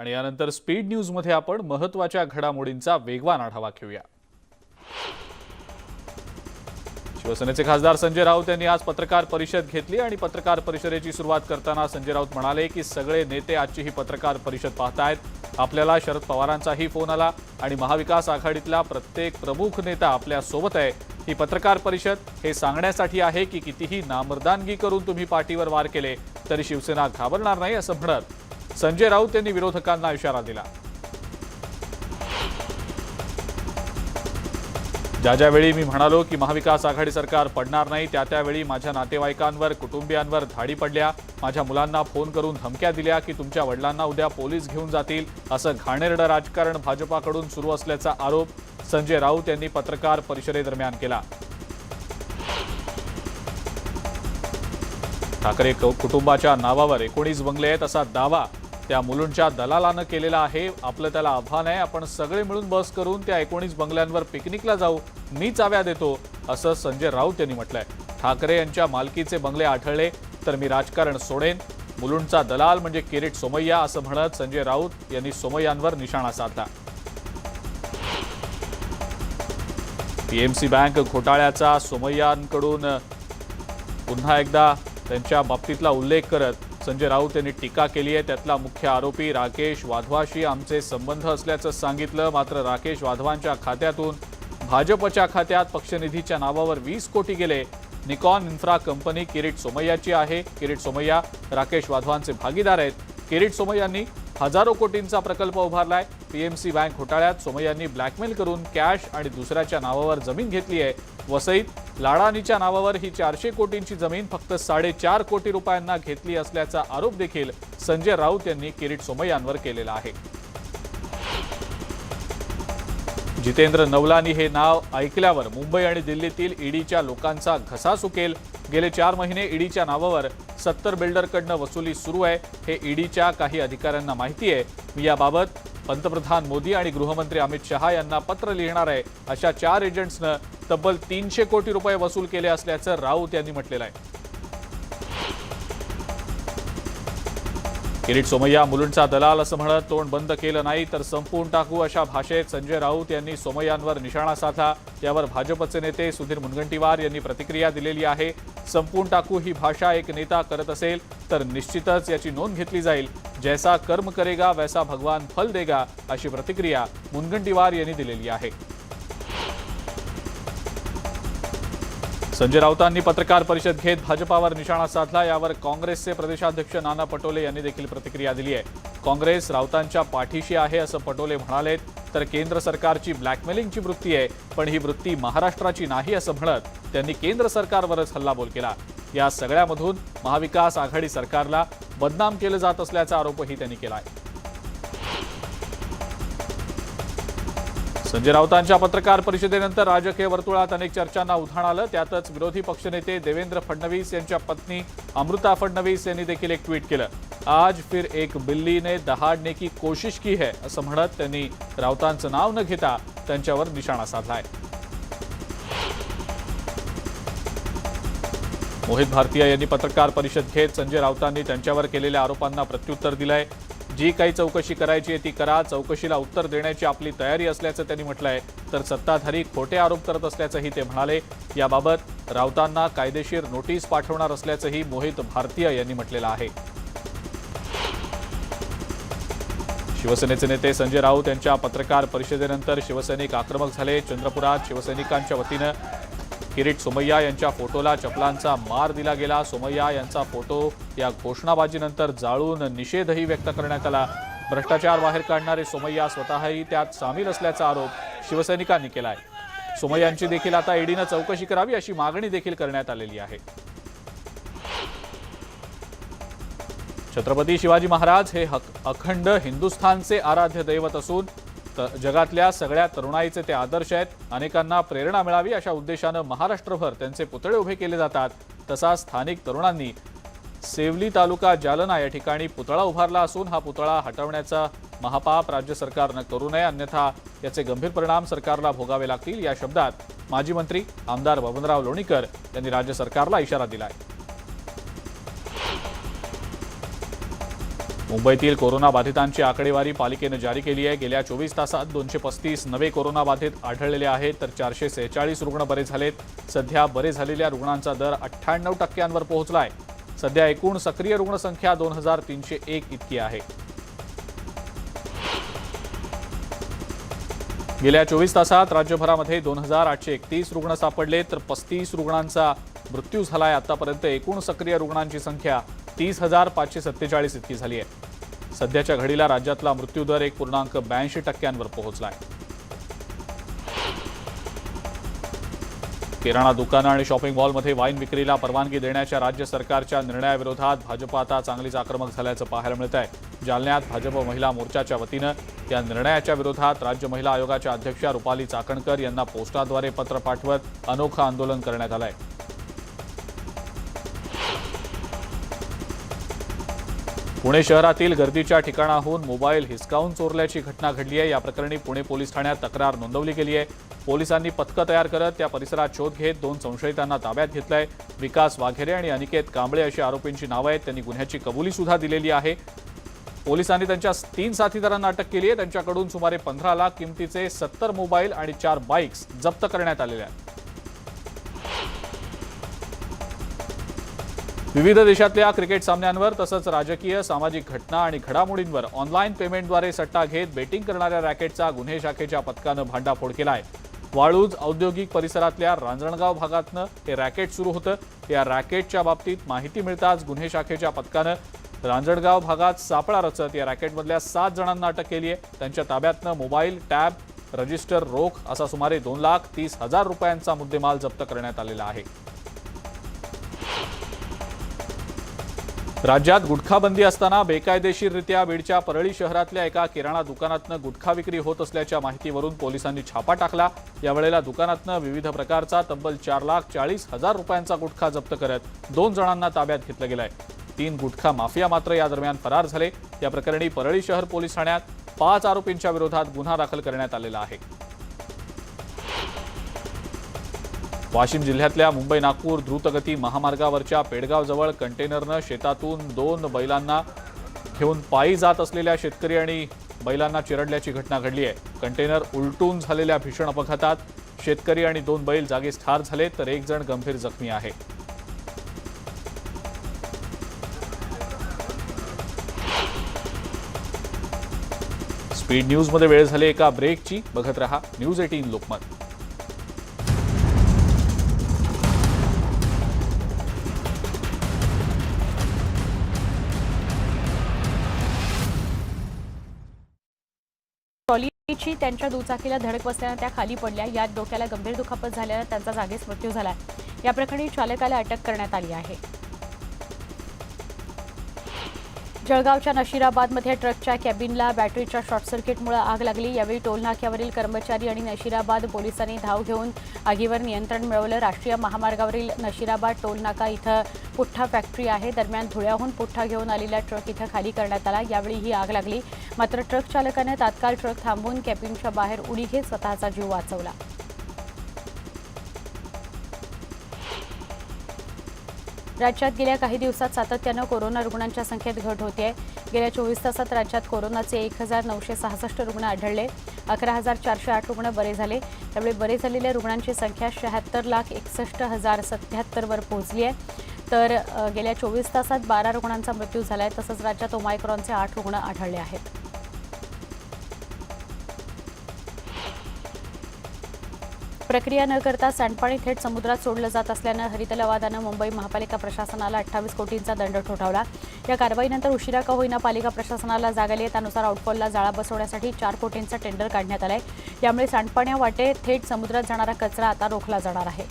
आणि यानंतर स्पीड न्यूजमध्ये आपण महत्त्वाच्या घडामोडींचा वेगवान आढावा घेऊया. शिवसेनेचे खासदार संजय राऊत यांनी आज पत्रकार परिषद घेतली आणि पत्रकार परिषदेची सुरुवात करताना संजय राऊत म्हणाले की सगळे नेते आजची ही पत्रकार परिषद पाहतायत. आपल्याला शरद पवारांचाही फोन आला आणि महाविकास आघाडीतला प्रत्येक प्रमुख नेता आपल्यासोबत आहे. ही पत्रकार परिषद हे सांगण्यासाठी आहे की कितीही नामर्दानगी करून तुम्ही पाठीवर वार केले तरी शिवसेना घाबरणार नाही असं म्हणत संजय राऊत यांनी विरोधकांना इशारा दिला. ज्या ज्यावेळी मी म्हणालो की महाविकास आघाडी सरकार पडणार नाही त्या त्यावेळी माझ्या नातेवाईकांवर कुटुंबियांवर धाडी पडल्या माझ्या मुलांना फोन करून धमक्या दिल्या की तुमच्या वडिलांना उद्या पोलीस घेऊन जातील असं घाणेरडं राजकारण भाजपाकडून सुरू असल्याचा आरोप संजय राऊत यांनी पत्रकार परिषदेदरम्यान केला. ठाकरे कुटुंबाच्या नावावर एकोणीस बंगले आहेत असा दावा त्या मुलुंडच्या दलालानं केलेला आहे. आपलं त्याला आव्हान आहे. आपण सगळे मिळून बस करून त्या एकोणीस बंगल्यांवर पिकनिकला जाऊ. मी चाव्या देतो असं संजय राऊत यांनी म्हटलंय. ठाकरे यांच्या मालकीचे बंगले आढळले तर मी राजकारण सोडेन. मुलुंडचा दलाल म्हणजे किरीट सोमय्या असं म्हणत संजय राऊत यांनी सोमय्यांवर निशाणा साधला. पीएमसी बँक घोटाळ्याचा सोमय्यांकडून पुन्हा एकदा त्यांच्या बाबतीतला उल्लेख करत संजय राऊत यांनी टीका केली आहे. त्यातला मुख्य आरोपी राकेश वाधवाशी आमचे संबंध असल्याचं सांगितलं. मात्र राकेश वाधवांच्या खात्यातून भाजपच्या खात्यात पक्षनिधीच्या नावावर वीस कोटी गेले. निकॉन इन्फ्रा कंपनी किरीट सोमय्याची आहे. किरीट सोमय्या राकेश वाधवांचे भागीदार आहेत. किरीट सोमय्यांनी हजारो कोटींचा प्रकल्प उभारलाय. पीएमसी बँक घोटाळ्यात सोमय्यांनी ब्लॅकमेल करून कॅश आणि दुसऱ्याच्या नावावर जमीन घेतली आहे. वसईत लाडानीच्या नावावर ही चारशे कोटींची जमीन फक्त साडेचार कोटी रुपयांना घेतली असल्याचा आरोप देखील संजय राऊत यांनी किरीट सोमय्यांवर केलेला आहे. जितेंद्र नवलानी हे नाव ऐकल्यावर मुंबई आणि दिल्लीतील ईडीच्या लोकांचा घसा सुकेल. गेले चार महिने ईडीच्या नावावर सत्तर बिल्डरकडनं वसुली सुरू आहे. हे ईडीच्या काही अधिकाऱ्यांना माहिती आहे. मी याबाबत पंतप्रधान मोदी आणि गृहमंत्री अमित शहा यांना पत्र लिहिणार आहे अशा चार एजंट्सनं तब्बल तीनशे कोटी रुपये वसूल केले असल्याचं राऊत यांनी म्हटलेलं आहे. किरीट सोमय्या मुलुंडचा दलाल असं म्हणत तोंड बंद केलं नाही तर संपवून टाकू अशा भाषेत संजय राऊत यांनी सोमय्यांवर निशाणा साधला. यावर भाजपचे नेते सुधीर मुनगंटीवार यांनी प्रतिक्रिया दिलेली आहे. संपवून टाकू ही भाषा एक नेता करत असेल तर निश्चितच याची नोंद घेतली जाईल. जैसा कर्म करेगा वैसा भगवान फल देगा अशी प्रतिक्रिया मुनगंटीवार यांनी दिलेली आहे. संजय राऊतांनी पत्रकार परिषद घेत भाजपावर निशाणा साधला. यावर काँग्रेसचे प्रदेशाध्यक्ष नाना पटोले यांनी देखील प्रतिक्रिया दिली आहे. काँग्रेस राऊतांच्या पाठीशी आहे असं पटोले म्हणालेत. तर केंद्र सरकारची ब्लॅकमेलिंगची वृत्ती आहे पण ही वृत्ती महाराष्ट्राची नाही असं म्हणत त्यांनी केंद्र सरकारवरच हल्लाबोल केला. या सगळ्यामधून महाविकास आघाडी सरकारला बदनाम केलं जात असल्याचा आरोपही त्यांनी केला आहे. संजय राऊतांच्या पत्रकार परिषदेनंतर राजकीय वर्तुळात अनेक चर्चांना उधाण आलं. त्यातच विरोधी पक्षनेते देवेंद्र फडणवीस यांच्या पत्नी अमृता फडणवीस यांनी देखील एक ट्विट केलं. आज फिर एक बिल्लीने दहाडने की कोशिश की है असं म्हणत त्यांनी राऊतांचं नाव न घेता त्यांच्यावर निशाणा साधलाय. मोहित भारतीय यांनी पत्रकार परिषद घेत संजय राऊतांनी त्यांच्यावर केलेल्या आरोपांना प्रत्युत्तर दिलंय. जी काही चौकशी करायची आहे ती करा. चौकशीला उत्तर देण्याची आपली तयारी असल्याचं त्यांनी म्हटलंय. तर सत्ताधारी खोटे आरोप करत असल्याचंही ते म्हणाले. याबाबत राऊतांना कायदेशीर नोटीस पाठवणार असल्याचंही मोहित भारतीय यांनी म्हटलेलं आहे. शिवसेनेचे नेते संजय राऊत यांच्या पत्रकार परिषदेनंतर शिवसैनिक आक्रमक झाले. चंद्रपुरात शिवसैनिकांच्या वतीनं किरीट सोमय्या यांच्या फोटोला चपलांचा मार दिला गेला. सोमय्या यांचा फोटो या घोषणाबाजीनंतर जाळून निषेधही व्यक्त करण्यात आला. भ्रष्टाचार बाहेर काढणारे सोमय्या स्वतःही त्यात सामील असल्याचा आरोप शिवसैनिकांनी केला आहे सोमय्यांची देखील आता ईडीनं चौकशी करावी अशी मागणी देखील करण्यात आलेली आहे. छत्रपती शिवाजी महाराज हे हक- अखंड हिंदुस्थानचे आराध्य दैवत असून तर जगातल्या सगळ्या तरुणाईचे ते आदर्श आहेत. अनेकांना प्रेरणा मिळावी अशा उद्देशानं महाराष्ट्रभर त्यांचे पुतळे उभे केले जातात. तसा स्थानिक तरुणांनी सेवली तालुका जालना या ठिकाणी पुतळा उभारला असून हा पुतळा हटवण्याचा महापाप राज्य सरकारनं करू नये अन्यथा याचे गंभीर परिणाम सरकारला भोगावे लागतील या शब्दात माजी मंत्री आमदार बबनराव लोणीकर यांनी राज्य सरकारला इशारा दिला आहे मुंबईतील कोरोनाबाधितांची आकडेवारी पालिकेनं जारी केली आहे. गेल्या चोवीस तासात दोनशे पस्तीस नवे कोरोनाबाधित आढळलेले आहेत तर चारशे सेहेचाळीस रुग्ण बरे झालेत. सध्या बरे झालेल्या रुग्णांचा दर अठ्ठ्याण्णव टक्क्यांवर पोहोचला आहे सध्या एकूण सक्रिय रुग्णसंख्या दोन हजार तीनशे एक इतकी आहे. गेल्या चोवीस तासात राज्यभरामध्ये दोन हजार आठशे एकतीस रुग्ण सापडले तर पस्तीस रुग्णांचा मृत्यू झालाय. आतापर्यंत एकूण सक्रिय रुग्णांची संख्या तीस हजार पाचशे सत्तेचाळीस इतकी झाली आहे. सध्याच्या घडीला राज्यातला मृत्यूदर एक पूर्णांक ब्याऐंशी टक्क्यांवर पोहोचलाय. किराणा दुकानं आणि शॉपिंग मॉलमध्ये वाईन विक्रीला परवानगी देण्याच्या राज्य सरकारच्या निर्णयाविरोधात भाजप आता चांगलीच आक्रमक झाल्याचं पाहायला मिळत आहे जालन्यात भाजप महिला मोर्चाच्या वतीनं या निर्णयाच्या विरोधात राज्य महिला आयोगाच्या अध्यक्षा रुपाली चाकणकर यांना पोस्टाद्वारे पत्र पाठवत अनोखं आंदोलन करण्यात आलंय. पुणे शहरातील गर्दीच्या ठिकाणाहून मोबाईल हिसकावून चोरल्याची घटना घडली आहे. या प्रकरणी पुणे पोलीस ठाण्यात तक्रार नोंदवली गेली आहे. पोलिसांनी पथकं तयार करत त्या परिसरात शोध घेत दोन संशयितांना ताब्यात घेतलंय. विकास वाघेरे आणि अनिकेत कांबळे अशी आरोपींची नावं आहेत. त्यांनी गुन्ह्याची कबुली सुद्धा दिलेली आहे. पोलिसांनी त्यांच्या तीन साथीदारांना अटक केली आहे. त्यांच्याकडून सुमारे पंधरा लाख किमतीचे सत्तर मोबाईल आणि चार बाईक्स जप्त करण्यात आलेल्या आहेत. विविध देशातल्या क्रिकेट सामन्यांवर तसंच राजकीय सामाजिक घटना आणि घडामोडींवर ऑनलाईन पेमेंटद्वारे सट्टा घेत बेटिंग करणाऱ्या रॅकेटचा गुन्हे शाखेच्या पथकानं भांडाफोड केला आहे वाळूज औद्योगिक परिसरातल्या रांजणगाव भागातनं हे रॅकेट सुरू होतं. या रॅकेटच्या बाबतीत माहिती मिळताच गुन्हे शाखेच्या पथकानं रांजणगाव भागात सापळा रचत या रॅकेटमधल्या सात जणांना अटक केली आहे. त्यांच्या ताब्यातनं मोबाईल टॅब रजिस्टर रोख असा सुमारे दोन लाख तीस हजार रुपयांचा मुद्देमाल जप्त करण्यात आलेला आहे. राज्यात गुटखाबंदी असताना बेकायदेशीररित्या बीडच्या परळी शहरातल्या एका किराणा दुकानातनं गुटखा विक्री होत असल्याच्या माहितीवरून पोलिसांनी छापा टाकला. यावेळेला दुकानातनं विविध प्रकारचा तब्बल चार लाख चाळीस हजार रुपयांचा गुटखा जप्त करत दोन जणांना ताब्यात घेतलं गेलंय. तीन गुटखा माफिया मात्र या दरम्यान फरार झाले. या प्रकरणी परळी शहर पोलीस ठाण्यात पाच आरोपींच्या विरोधात गुन्हा दाखल करण्यात आलेला आहे. वाशिम जिल्ह्यातल्या मुंबई नागपूर द्रुतगती महामार्गावरच्या पेडगावजवळ कंटेनरनं शेतातून दोन बैलांना घेऊन पायी जात असलेल्या शेतकरी आणि बैलांना चिरडल्याची घटना घडली आहे. कंटेनर उलटून झालेल्या भीषण अपघातात शेतकरी आणि दोन बैल जागीच ठार झाले तर एक जण गंभीर जखमी आहे. स्पीड न्यूजमध्ये वेळ झाली एका ब्रेकची. बघत रहा न्यूज एटीन लोकमत. ट्रॉलीची त्यांच्या दुचाकीला धडक बसल्यानं त्या खाली पडल्या. यात डोक्याला गंभीर दुखापत झाल्यानं त्यांचा जागीच मृत्यू झाला. या प्रकरणी चालकाला अटक करण्यात आली आहे. जळगावच्या नशिराबादमध्ये ट्रकच्या कॅबिनला बॅटरीच्या शॉर्टसर्किटमुळे आग लागली. यावेळी टोलनाक्यावरील कर्मचारी आणि नशिराबाद पोलिसांनी धाव घेऊन आगीवर नियंत्रण मिळवलं. राष्ट्रीय महामार्गावरील नशिराबाद टोलनाका इथं पुठ्ठा फॅक्टरी आहे. दरम्यान धुळ्याहून पुठ्ठा घेऊन आलेला ट्रक इथं खाली करण्यात आला. यावेळी ही आग लागली. मात्र ट्रक चालकाने तात्काळ ट्रक थांबवून कॅबिनच्या बाहेर उडी घेत स्वतःचा जीव वाचवला. राज्यात गेल्या काही दिवसात सातत्यानं कोरोना रुग्णांच्या संख्येत घट होते. गेल्या चोवीस तासात राज्यात कोरोनाचे एक हजार नऊशे सहासष्ट रुग्ण आढळले. अकरा हजार चारशे आठ रुग्ण बरे झाले. त्यामुळे बरे झालेल्या रुग्णांची संख्या शहात्तर लाख एकसष्ट हजार सत्याहत्तरवर पोहोचली आहे. तर गेल्या चोवीस तासात बारा रुग्णांचा मृत्यू झाला आहे तसंच राज्यात ओमायक्रॉनचे आठ रुग्ण आढळले आहेत. प्रक्रिया न करता सांडपाणी थेट समुद्रात सोडलं जात असल्यानं हरित लवादानं मुंबई महापालिका प्रशासनाला अठ्ठावीस कोटींचा दंड ठोठावला. या कारवाईनंतर उशिरा का होईना पालिका प्रशासनाला जाग आली त्यानुसार आउटफॉलला जाळा बसवण्यासाठी चार कोटींचा टेंडर काढण्यात आलाय. यामुळे सांडपाण्या वाटे थेट समुद्रात जाणारा कचरा आता रोखला जाणार आहे.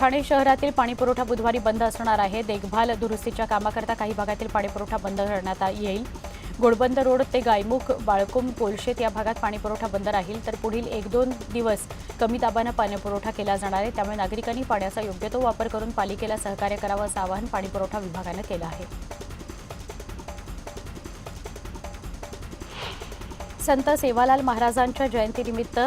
ठाणे शहरातील पाणीपुरवठा बुधवारी बंद असणार आहे. देखभाल दुरुस्तीच्या कामाकरता काही भागातील पाणीपुरवठा बंद करण्यात येईल. घोडबंद रोड ते गायमुख बाळकुम कोलशेत या भागात पाणीपुरवठा बंद राहील तर पुढील एक दोन दिवस कमी दाबानं पाणीपुरवठा केला जाणार आहे. त्यामुळे नागरिकांनी पाण्याचा योग्य तो वापर करून पालिकेला सहकार्य करावं असं आवाहन पाणीपुरवठा विभागानं केलं आहे. संत सेवालाल महाराजांच्या जयंतीनिमित्त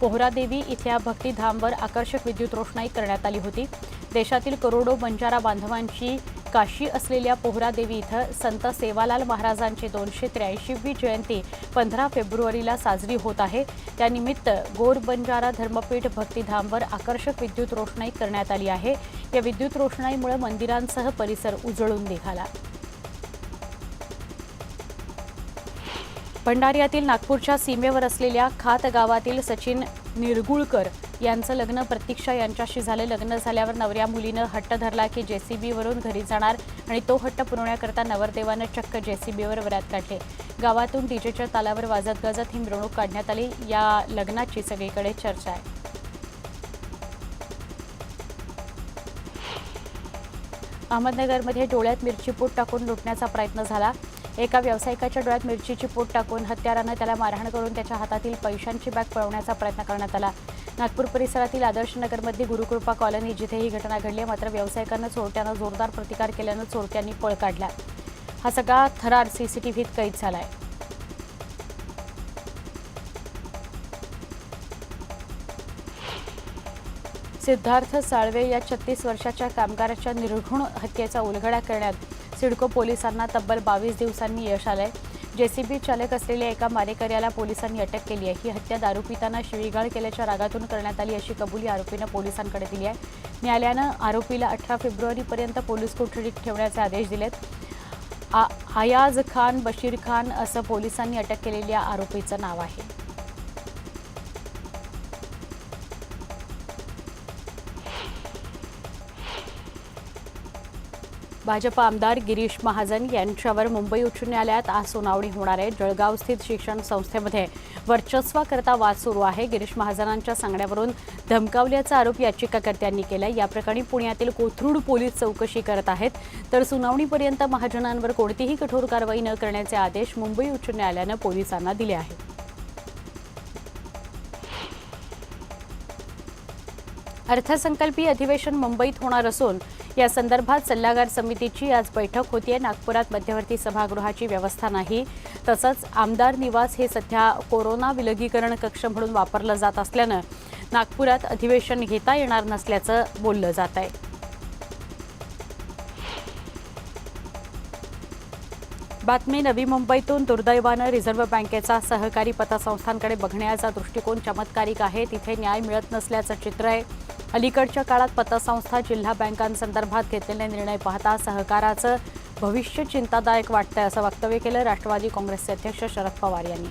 पोहरादेवी इथल्या भक्तिधामवर आकर्षक विद्युत रोषणाई करण्यात आली होती. देशातील करोडो बंजारा बांधवांची काशी असलेल्या पोहरादेवी इथं संत सेवालाल महाराजांची दोनशे त्र्याऐंशीवी जयंती पंधरा फेब्रुवारीला साजरी होत आहे. त्यानिमित्त गोर बंजारा धर्मपीठ भक्तिधामवर आकर्षक विद्युत रोषणाई करण्यात आली आहे. या विद्युत रोषणाईमुळे मंदिरांसह परिसर उजळून निघाला. भंडाऱ्यातील नागपूरच्या सीमेवर असलेल्या खात गावातील सचिन निरगुळकर यांचं लग्न प्रतीक्षा यांच्याशी झालं. लग्न झाल्यावर नवऱ्या मुलीनं हट्ट धरला की जेसीबीवरून घरी जाणार आणि तो हट्ट पुरवण्याकरता नवरदेवानं चक्क जेसीबीवर वरात काढले. गावातून डीजेच्या तालावर वाजत गाजत ही मिरवणूक काढण्यात आली. या लग्नाची सगळीकडे चर्चा आहे. अहमदनगरमध्ये डोळ्यात मिरची पोट टाकून लुटण्याचा प्रयत्न झाला. एका व्यावसायिकाच्या डोळ्यात मिरचीची पोट टाकून हत्यारानं त्याला मारहाण करून त्याच्या हातातील पैशांची बॅग पळवण्याचा प्रयत्न करण्यात आला. नागपूर परिसरातील आदर्श नगरमधली गुरुकृपा कॉलनी जिथे ही घटना घडली मात्र व्यावसायिकांना चोरट्यानं जोरदार प्रतिकार केल्यानं चोरट्यांनी पळ काढला. हा सगळा थरार सीसीटीव्हीत कैद झालाय. सिद्धार्थ साळवे या छत्तीस वर्षाच्या कामगाराच्या निर्घुण हत्येचा उलगडा करण्यात सिडको पोलिसांना तब्बल बावीस दिवसांनी यश आलंय. जेसीबी चालक असलेल्या एका मारेकऱ्याला पोलिसांनी अटक केली आहे. ही हत्या दारू पिताना शिवीगाळ केल्याच्या रागातून करण्यात आली अशी कबुली आरोपीनं पोलिसांकडे दिली आहे. न्यायालयानं आरोपीला अठरा फेब्रुवारीपर्यंत पोलीस कोठडीत ठेवण्याचे आदेश दिलेत. आ आयाज खान बशीर खान असं पोलिसांनी अटक केलेल्या आरोपीचं नाव आहे. भाजप आमदार गिरीश महाजन यांच्यावर मुंबई उच्च न्यायालयात आज सुनावणी होणार आहे. जळगाव स्थित शिक्षण संस्थेमध्ये वर्चस्वाकरता वाद सुरू आहे. गिरीश महाजनांच्या सांगण्यावरून धमकावल्याचा आरोप याचिकाकर्त्यांनी केला या प्रकरणी पुण्यातील कोथरूड पोलीस चौकशी करत आहेत. तर सुनावणीपर्यंत महाजनांवर कोणतीही कठोर कारवाई न करण्याचे आदेश मुंबई उच्च न्यायालयानं पोलिसांना दिले आहेत. अर्थसंकल्पीय अधिवेशन मुंबईत होणार असून या संदर्भात सल्लागार समितीची आज बैठक होतीये. नागपुरात मध्यवर्ती सभागृहाची व्यवस्था नाही. तसंच आमदार निवास हे सध्या कोरोना विलगीकरण कक्ष म्हणून वापरलं जात असल्यानं नागपुरात अधिवेशन घेता येणार नसल्याचं बोललं जात आहे बातमी नवी मुंबईतून दुर्दैवानं रिझर्व्ह बँकेचा सहकारी पतसंस्थांकडे बघण्याचा दृष्टिकोन चमत्कारिक आहे. तिथे न्याय मिळत नसल्याचं चित्र आहे. अलीकडच्या काळात पतसंस्था जिल्हा बँकांसंदर्भात घेतलेले निर्णय पाहता सहकाराचं भविष्य चिंतादायक वाटतंय असं वक्तव्य केलं राष्ट्रवादी काँग्रेसचे अध्यक्ष शरद पवार यांनी.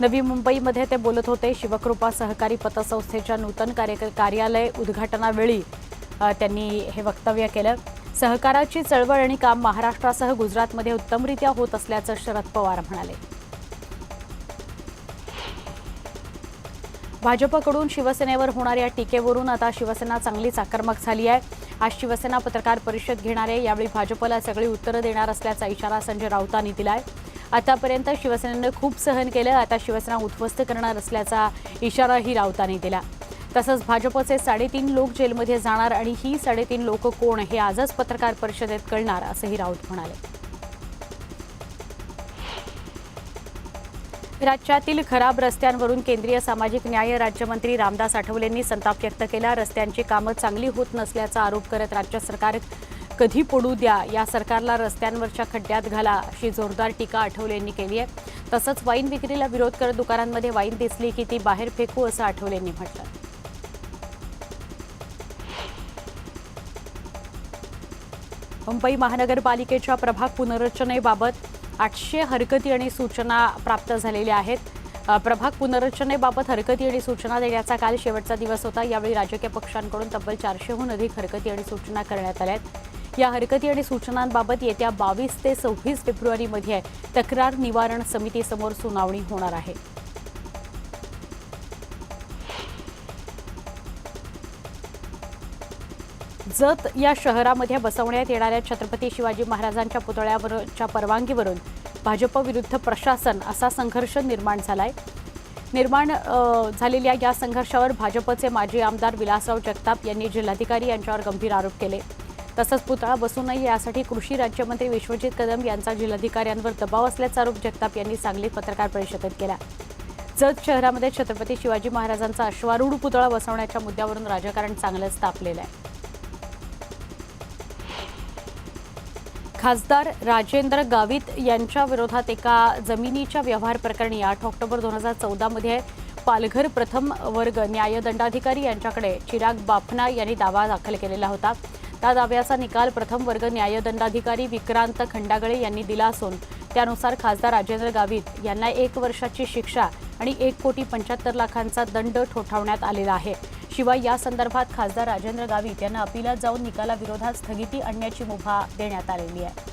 नवी मुंबईमध्ये ते बोलत होते शिवकृपा सहकारी पतसंस्थेच्या नूतन कार्य कार्यालय उद्घाटनावेळी त्यांनी हे वक्तव्य केलं. सहकाराची चळवळ आणि काम महाराष्ट्रासह गुजरातमध्ये उत्तमरित्या होत असल्याचं शरद पवार म्हणाले. भाजपकडून शिवसेनेवर होणाऱ्या टीकेवरून आता शिवसेना चांगलीच आक्रमक झाली आहे. आज शिवसेना पत्रकार परिषद घेणार आहे. यावेळी भाजपला सगळी उत्तरं देणार असल्याचा इशारा संजय राऊतांनी दिलाय. आतापर्यंत शिवसेनेनं खूप सहन केलं. आता शिवसेना उद्ध्वस्त करणार असल्याचा इशाराही राऊतांनी दिला. तसंच भाजपचे साडेतीन लोक जेलमध्ये जाणार आणि ही साडेतीन लोक कोण हे आजच पत्रकार परिषदेत कळणार असंही राऊत म्हणाले. राज्यातील खराब रस्त्यांवरून केंद्रीय सामाजिक न्याय राज्यमंत्री रामदास आठवलेंनी संताप व्यक्त केला. रस्त्यांची कामं चांगली होत नसल्याचा आरोप करत राज्य सरकार कधी पडू द्या या सरकारला रस्त्यांवरच्या खड्ड्यात घाला अशी जोरदार टीका आठवलेंनी केली आहे. तसंच वाईन विक्रीला विरोध करत दुकानांमध्ये वाईन दिसली की ती बाहेर फेकू असं आठवलेंनी म्हटलं मुंबई महानगरपालिकेच्या प्रभाग पुनर्रचनेबाबत आठशे हरकती आणि सूचना प्राप्त झालेल्या आहेत. प्रभाग पुनर्रचनेबाबत हरकती आणि सूचना देण्याचा काल शेवटचा दिवस होता. यावेळी राजकीय पक्षांकडून तब्बल चारशेहून अधिक हरकती आणि सूचना करण्यात आल्या आहेत. या हरकती आणि सूचनांबाबत येत्या बावीस ते सव्वीस फेब्रुवारीमध्ये तक्रार निवारण समितीसमोर सुनावणी होणार आहे. जत या शहरामध्ये बसवण्यात येणाऱ्या छत्रपती शिवाजी महाराजांच्या पुतळ्यावरच्या परवानगीवरून भाजप विरुद्ध प्रशासन असा संघर्ष निर्माण झालाय. निर्माण झालेल्या या संघर्षावर भाजपचे माजी आमदार विलासराव जगताप यांनी जिल्हाधिकारी यांच्यावर गंभीर आरोप केले. तसंच पुतळा बसू नये यासाठी कृषी राज्यमंत्री विश्वजित कदम यांचा जिल्हाधिकाऱ्यांवर दबाव असल्याचा आरोप जगताप यांनी सांगलीत पत्रकार परिषदेत केला. जत शहरामध्ये छत्रपती शिवाजी महाराजांचा अश्वारूढ पुतळा बसवण्याच्या मुद्द्यावरून राजकारण चांगलंच तापलेलं आहे. खासदार राजेंद्र गावित यांच्या विरोधात एका जमिनीच्या व्यवहार प्रकरणी आठ ऑक्टोबर दोन हजार चौदामध्ये पालघर प्रथम वर्ग न्यायदंडाधिकारी यांच्याकडे चिराग बाफना यांनी दावा दाखल केलेला होता. त्या दाव्याचा निकाल प्रथम वर्ग न्यायदंडाधिकारी विक्रांत खंडागळे यांनी दिला असून त्यानुसार खासदार राजेंद्र गावित यांना एक वर्षाची शिक्षा आणि एक कोटी पंच्याहत्तर लाखांचा दंड ठोठावण्यात आलेला आहे. शिवाय या संदर्भात खासदार राजेंद्र गावित यांना अपिलात जाऊन निकालाविरोधात स्थगिती आणण्याची मुभा देण्यात आलेली आहे.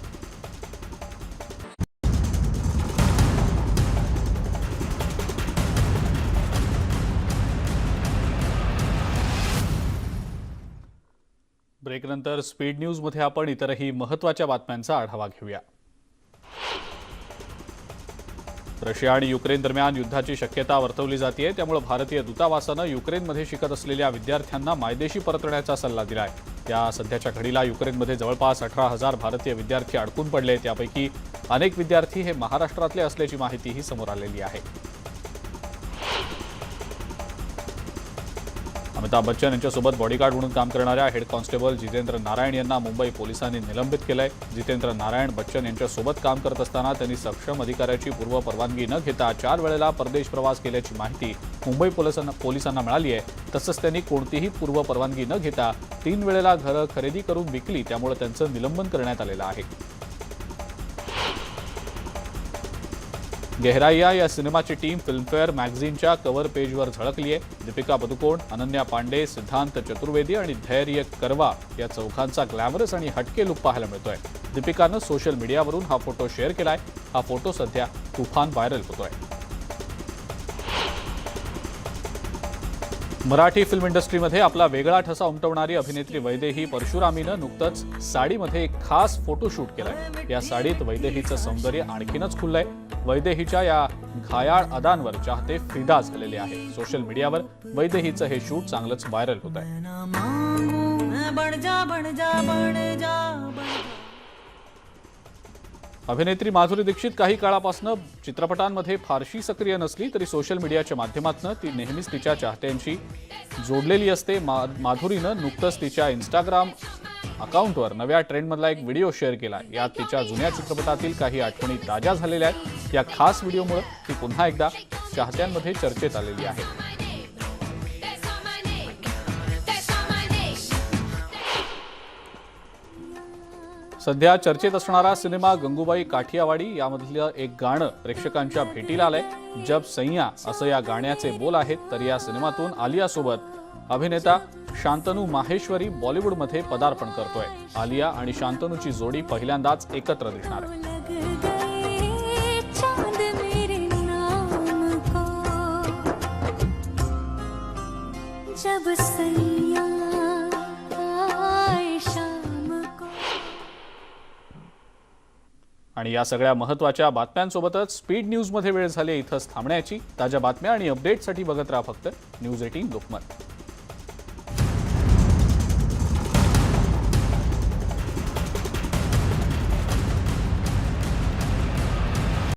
ब्रेकनंतर स्पीड न्यूजमध्ये आपण इतरही महत्त्वाच्या बातम्यांचा आढावा घेऊया. रशिया आणि युक्रेन दरम्यान युद्धाची शक्यता वर्तवली जाते त्यामुळे भारतीय दूतावासानं युक्रेनमध्ये शिकत असलेल्या विद्यार्थ्यांना मायदेशी परतण्याचा सल्ला दिलाय. या सध्याच्या घडीला युक्रेनमध्ये जवळपास अठरा हजार भारतीय विद्यार्थी अडकून पडले त्यापैकी अनेक विद्यार्थी हे महाराष्ट्रातले असल्याची माहितीही समोर आलेली आहे. अमिताभ बच्चन यांच्यासोबत बॉडीगार्ड म्हणून काम करणाऱ्या हेड कॉन्स्टेबल जितेंद्र नारायण यांना मुंबई पोलिसांनी निलंबित केलंय. जितेंद्र नारायण बच्चन यांच्यासोबत काम करत असताना त्यांनी सक्षम अधिकाऱ्याची पूर्व परवानगी न घेता चार वेळेला परदेश प्रवास केल्याची माहिती मुंबई पोलिसांना पोलिसांना मिळाली आहे. तसंच त्यांनी कोणतीही पूर्व परवानगी न घेता तीन वेळेला घरं खरेदी करून विकली त्यामुळे त्यांचं निलंबन करण्यात आलेलं आहे. गेहराइया या सिनेमाची टीम फिल्मफेअर मॅगझिनच्या कव्हर पेजवर झळकली आहे. दीपिका पदुकोण अनन्या पांडे सिद्धांत चतुर्वेदी आणि धैर्य करवा या चौघांचा ग्लॅमरस आणि हटके लुक पाहायला मिळतोय. दीपिकानं सोशल मीडियावरून हा फोटो शेअर केलाय. हा फोटो सध्या तुफान व्हायरल होतोय. मराठी फिल्म इंडस्ट्रीमध्ये आपला वेगळा ठसा उमटवणारी अभिनेत्री वैदेही परशुरामीनं नुकतंच साडीमध्ये एक खास फोटोशूट केलाय. या साडीत वैदेहीचं सौंदर्य आणखीनच खुललंय. वैदेहीच्या या घायाळ अदांवर चाहते फिदा झालेले आहे सोशल मीडियावर वैदेहीचं हे शूट चांगलंच व्हायरल होत आहे अभिनेत्री माधुरी दीक्षित काही काळापासून चित्रपटांमध्ये फारशी सक्रिय नसली तरी सोशल मीडियाच्या माध्यमातून ती नेहमीच तिच्या चाहत्यांशी जोडलेली असते. मा माधुरीनं नुकतंच तिच्या इंस्टाग्राम अकाउंटवर नव्या ट्रेंडमधला एक व्हिडिओ शेअर केला. यात तिच्या जुन्या चित्रपटातील काही आठवणी ताज्या झालेल्या आहेत. या खास व्हिडिओमुळे ती पुन्हा एकदा चाहत्यांमध्ये चर्चेत आलेली आहे. सध्या चर्चेत असणारा सिनेमा गंगूबाई काठियावाडी यामधलं एक गाणं प्रेक्षकांच्या भेटीला आलंय. जब सैया असं या गाण्याचे बोल आहेत तर या सिनेमातून आलियासोबत अभिनेता शांतनू माहेश्वरी बॉलिवूडमध्ये पदार्पण करतोय. आलिया आणि शांतनूची जोडी पहिल्यांदाच एकत्र दिसणार आहे. आणि या सगळ्या महत्त्वाच्या बातम्यांसोबतच स्पीड न्यूजमध्ये वेळ झाली इथंच थांबण्याची. ताज्या बातम्या आणि अपडेटसाठी बघत राहा फक्त न्यूज एटीन लोकमत.